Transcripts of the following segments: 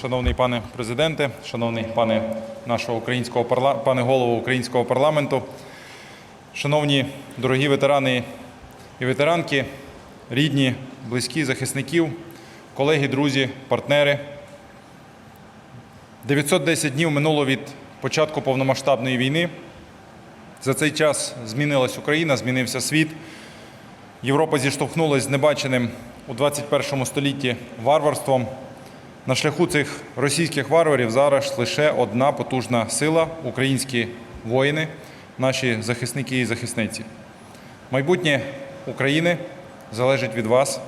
шановний пане президенте, шановний пане нашого українського парла... пане голово українського парламенту, шановні дорогі ветерани і ветеранки, рідні, близькі захисників, колеги, друзі, партнери. 910 днів минуло від початку повномасштабної війни. За цей час змінилась Україна, змінився світ. Європа зіштовхнулася з небаченим у 21 столітті варварством. На шляху цих російських варварів зараз лише одна потужна сила українські воїни, наші захисники і захисниці. Майбутнє України залежить від вас,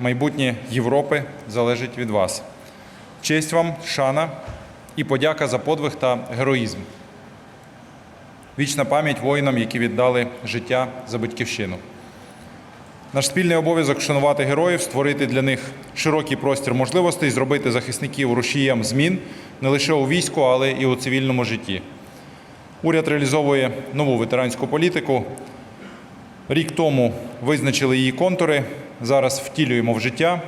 майбутнє Європи залежить від вас. Честь вам, шана і подяка за подвиг та героїзм. Вічна пам'ять воїнам, які віддали життя за батьківщину. Наш спільний обов'язок шанувати героїв, створити для них широкий простір можливостей, зробити захисників рушієм змін не лише у війську, але і у цивільному житті. Уряд реалізовує нову ветеранську політику. Рік тому визначили її контури, зараз втілюємо в життя.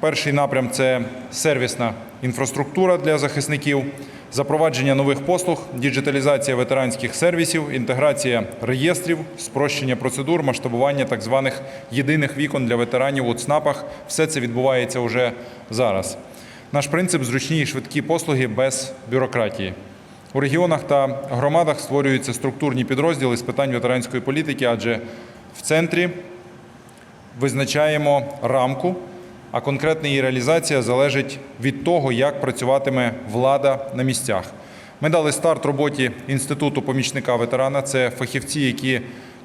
Перший напрям це сервісна інфраструктура для захисників, запровадження нових послуг, діджиталізація ветеранських сервісів, інтеграція реєстрів, спрощення процедур, масштабування так званих єдиних вікон для ветеранів у ЦНАПах. Все це відбувається вже зараз. Наш принцип зручні і швидкі послуги без бюрократії. У регіонах та громадах створюються структурні підрозділи з питань ветеранської політики, адже в центрі визначаємо рамку, а конкретна її реалізація залежить від того, як працюватиме влада на місцях. Ми дали старт роботі інституту помічника ветерана. Це фахівці, які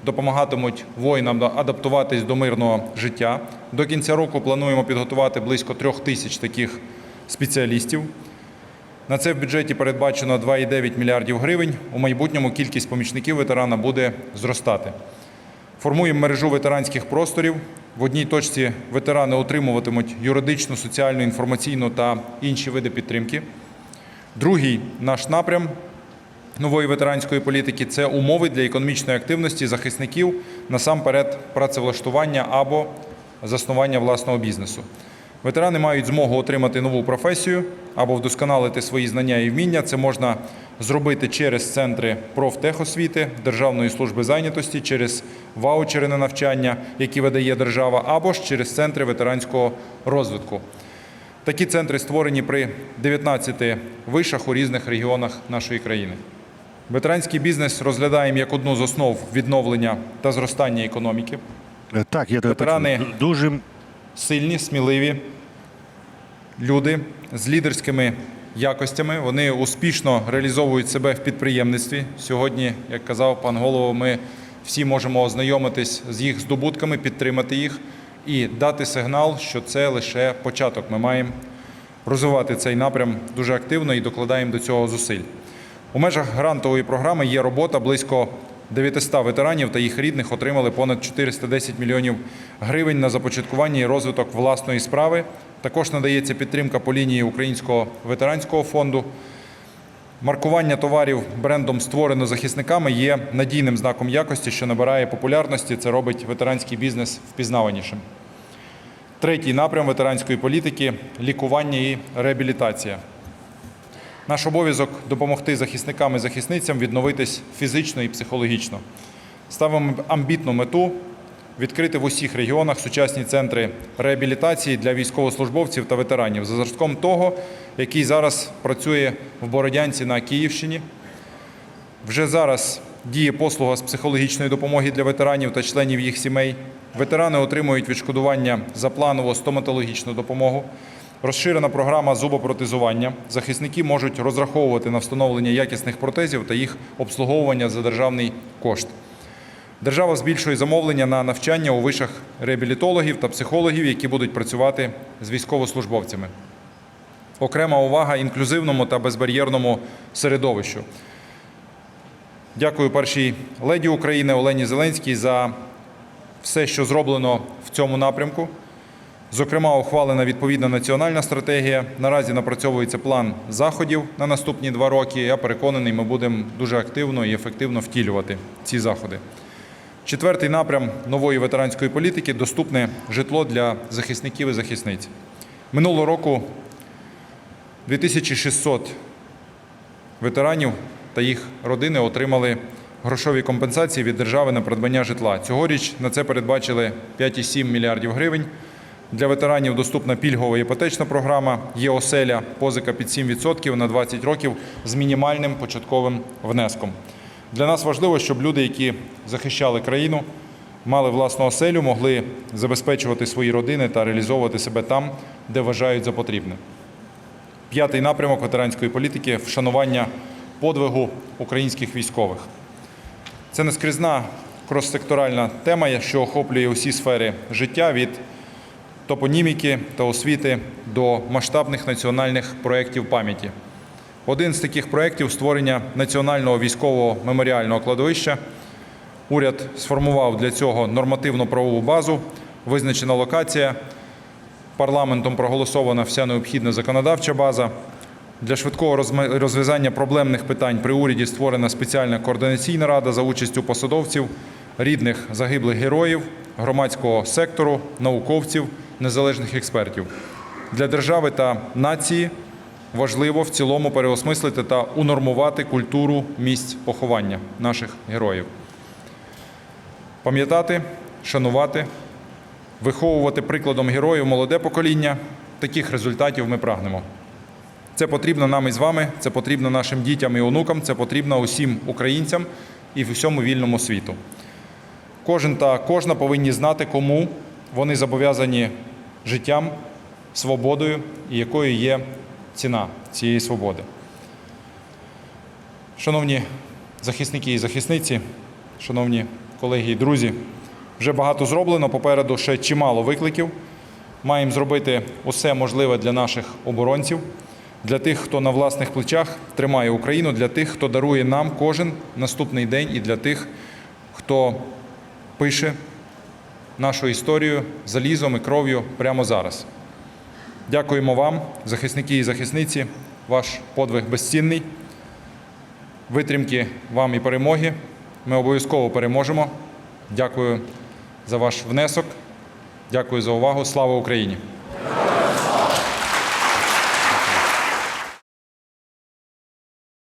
допомагатимуть воїнам адаптуватись до мирного життя. До кінця року плануємо підготувати близько трьох тисяч таких спеціалістів. На це в бюджеті передбачено 2,9 мільярдів гривень. У майбутньому кількість помічників ветерана буде зростати. Формуємо мережу ветеранських просторів. В одній точці ветерани отримуватимуть юридичну, соціальну, інформаційну та інші види підтримки. Другий наш напрям нової ветеранської політики це умови для економічної активності захисників насамперед працевлаштування або заснування власного бізнесу. Ветерани мають змогу отримати нову професію або вдосконалити свої знання і вміння. Це можна зробити через центри профтехосвіти, Державної служби зайнятості, через ваучери на навчання, які видає держава, або ж через центри ветеранського розвитку. Такі центри створені при 19 вишах у різних регіонах нашої країни. Ветеранський бізнес розглядаємо як одну з основ відновлення та зростання економіки. Е, Так, я Ветерани- дуже сильні, сміливі люди з лідерськими якостями. Вони успішно реалізовують себе в підприємництві. Сьогодні, як казав пан голово, ми всі можемо ознайомитись з їх здобутками, підтримати їх і дати сигнал, що це лише початок. Ми маємо розвивати цей напрям дуже активно і докладаємо до цього зусиль. У межах грантової програми є робота близько 900 ветеранів та їх рідних отримали понад 410 мільйонів гривень на започаткування і розвиток власної справи. Також надається підтримка по лінії Українського ветеранського фонду. Маркування товарів брендом створено захисниками є надійним знаком якості, що набирає популярності. Це робить ветеранський бізнес впізнаванішим. Третій напрям ветеранської політики лікування і реабілітація. Наш обов'язок допомогти захисникам і захисницям відновитись фізично і психологічно. Ставимо амбітну мету відкрити в усіх регіонах сучасні центри реабілітації для військовослужбовців та ветеранів за зразком того, який зараз працює в Бородянці на Київщині. Вже зараз діє послуга з психологічної допомоги для ветеранів та членів їх сімей. Ветерани отримують відшкодування за планову стоматологічну допомогу. Розширена програма зубопротезування. Захисники можуть розраховувати на встановлення якісних протезів та їх обслуговування за державний кошт. Держава збільшує замовлення на навчання у вишах реабілітологів та психологів, які будуть працювати з військовослужбовцями. Окрема увага інклюзивному та безбар'єрному середовищу. Дякую першій леді України Олені Зеленській за все, що зроблено в цьому напрямку. Зокрема, ухвалена відповідна національна стратегія. Наразі напрацьовується план заходів на наступні два роки. Я переконаний, ми будемо дуже активно і ефективно втілювати ці заходи. Четвертий напрям нової ветеранської політики доступне житло для захисників і захисниць. Минулого року 2600 ветеранів та їх родини отримали грошові компенсації від держави на придбання житла. Цьогоріч на це передбачили 5,7 мільярдів гривень. Для ветеранів доступна пільгова іпотечна програма є оселя, позика під 7% на 20 років з мінімальним початковим внеском. Для нас важливо, щоб люди, які захищали країну, мали власну оселю, могли забезпечувати свої родини та реалізовувати себе там, де вважають за потрібне. П'ятий напрямок ветеранської політики вшанування подвигу українських військових. Це нескрізна кроссекторальна тема, що охоплює усі сфери життя від топоніміки та освіти до масштабних національних проєктів пам'яті. Один з таких проєктів створення національного військового меморіального кладовища. Уряд сформував для цього нормативно-правову базу, визначена локація. Парламентом проголосована вся необхідна законодавча база. Для швидкого розв'язання проблемних питань при уряді створена спеціальна координаційна рада за участю посадовців, рідних загиблих героїв, громадського сектору, науковців, незалежних експертів. Для держави та нації важливо в цілому переосмислити та унормувати культуру місць поховання наших героїв. Пам'ятати, шанувати, виховувати прикладом героїв молоде покоління. Таких результатів ми прагнемо. Це потрібно нам із вами, це потрібно нашим дітям і онукам, це потрібно усім українцям і всьому вільному світу. Кожен та кожна повинні знати, кому вони зобов'язані життям, свободою і якою є ціна цієї свободи. Шановні захисники і захисниці, шановні колеги і друзі, вже багато зроблено. Попереду ще чимало викликів. Маємо зробити усе можливе для наших оборонців, для тих, хто на власних плечах тримає Україну, для тих, хто дарує нам кожен наступний день, і для тих, хто пише нашу історію залізом і кров'ю прямо зараз. Дякуємо вам, захисники і захисниці. Ваш подвиг безцінний. Витримки вам і перемоги. Ми обов'язково переможемо. Дякую за ваш внесок. Дякую за увагу. Слава Україні!